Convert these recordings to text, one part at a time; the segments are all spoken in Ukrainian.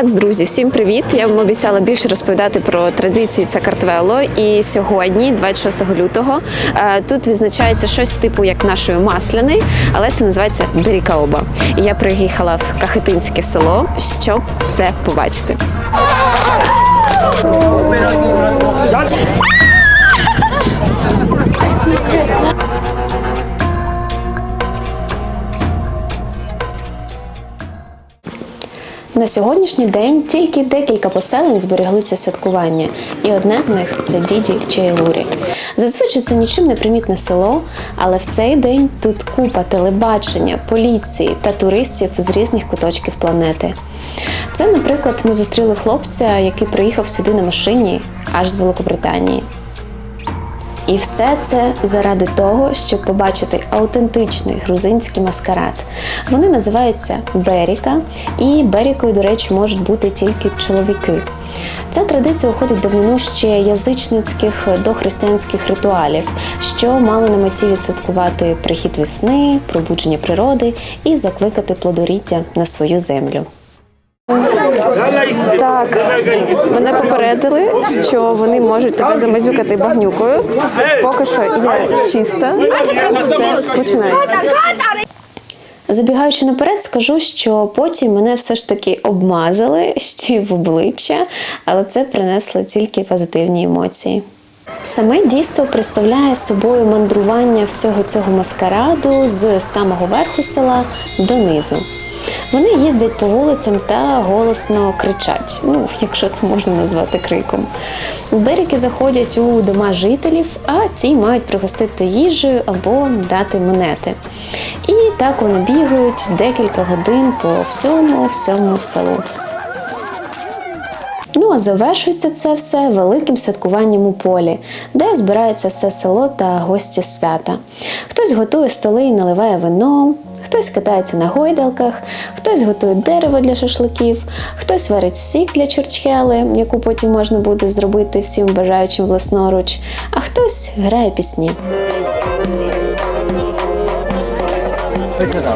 Так, друзі, всім привіт! Я вам обіцяла більше розповідати про традиції Сакартвело. І сьогодні, 26 лютого, е, тут відзначається щось типу як нашої масляни, але це називається Берікаоба. І я приїхала в Кахетинське село, щоб це побачити. На сьогоднішній день тільки декілька поселень зберегли це святкування, і одне з них це Діді Чайлурі. Зазвичай це нічим не примітне село, але в цей день тут купа телебачення, поліції та туристів з різних куточків планети. Це, наприклад, ми зустріли хлопця, який приїхав сюди на машині аж з Великобританії. І все це заради того, щоб побачити автентичний грузинський маскарад. Вони називаються Беріка, і Берікою, до речі, можуть бути тільки чоловіки. Ця традиція уходить давнину ще язичницьких дохристиянських ритуалів, що мали на меті відсвяткувати прихід весни, пробудження природи і закликати плодоріддя на свою землю. Так, мене попередили, що вони можуть тебе замазюкати багнюкою. Поки що я чиста. Все починається. Забігаючи наперед, скажу, що потім мене все ж таки обмазали ще й в обличчя, але це принесло тільки позитивні емоції. Саме дійство представляє собою мандрування всього цього маскараду з самого верху села до низу. Вони їздять по вулицям та голосно кричать, ну, якщо це можна назвати криком. Береги заходять у дома жителів, а ті мають пригостити їжею або дати монети. І так вони бігають декілька годин по всьому всьому селу. Ну а завершується це все великим святкуванням у полі, де збирається все село та гості свята. Хтось готує столи і наливає вино, хтось катається на гойдалках, хтось готує дерево для шашликів, хтось варить сік для чурчхели, яку потім можна буде зробити всім бажаючим власноруч, а хтось грає пісні.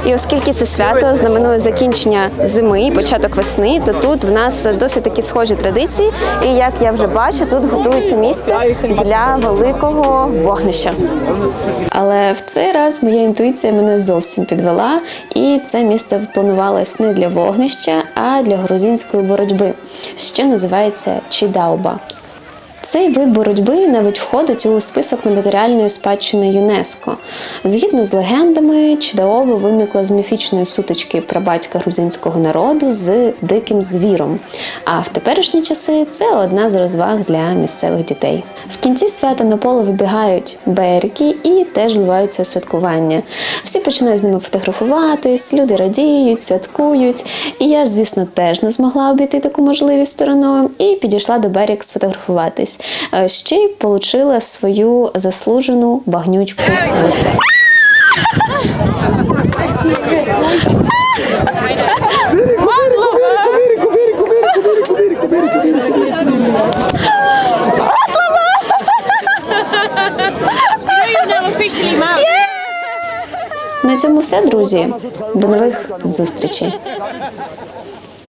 І оскільки це свято знаменує закінчення зими і початок весни, то тут в нас досить такі схожі традиції. І як я вже бачу, тут готується місце для великого вогнища. Але в цей раз моя інтуїція мене зовсім підвела, і це місце планувалось не для вогнища, а для грузинської боротьби, що називається Чідауба. Цей вид боротьби навіть входить у список нематеріальної спадщини ЮНЕСКО. Згідно з легендами, Чидаоба виникла з міфічної сутички прабатька грузинського народу з диким звіром. А в теперішні часи це одна з розваг для місцевих дітей. В кінці свята на поле вибігають берки і теж вливаються святкування. Всі починають з ними фотографуватись, люди радіють, святкують. І я, звісно, теж не змогла обійти таку можливість стороною і підійшла до берег сфотографуватись. Е, Ще й отримала свою заслужену багнючку лице. На цьому все, друзі. До нових зустрічей.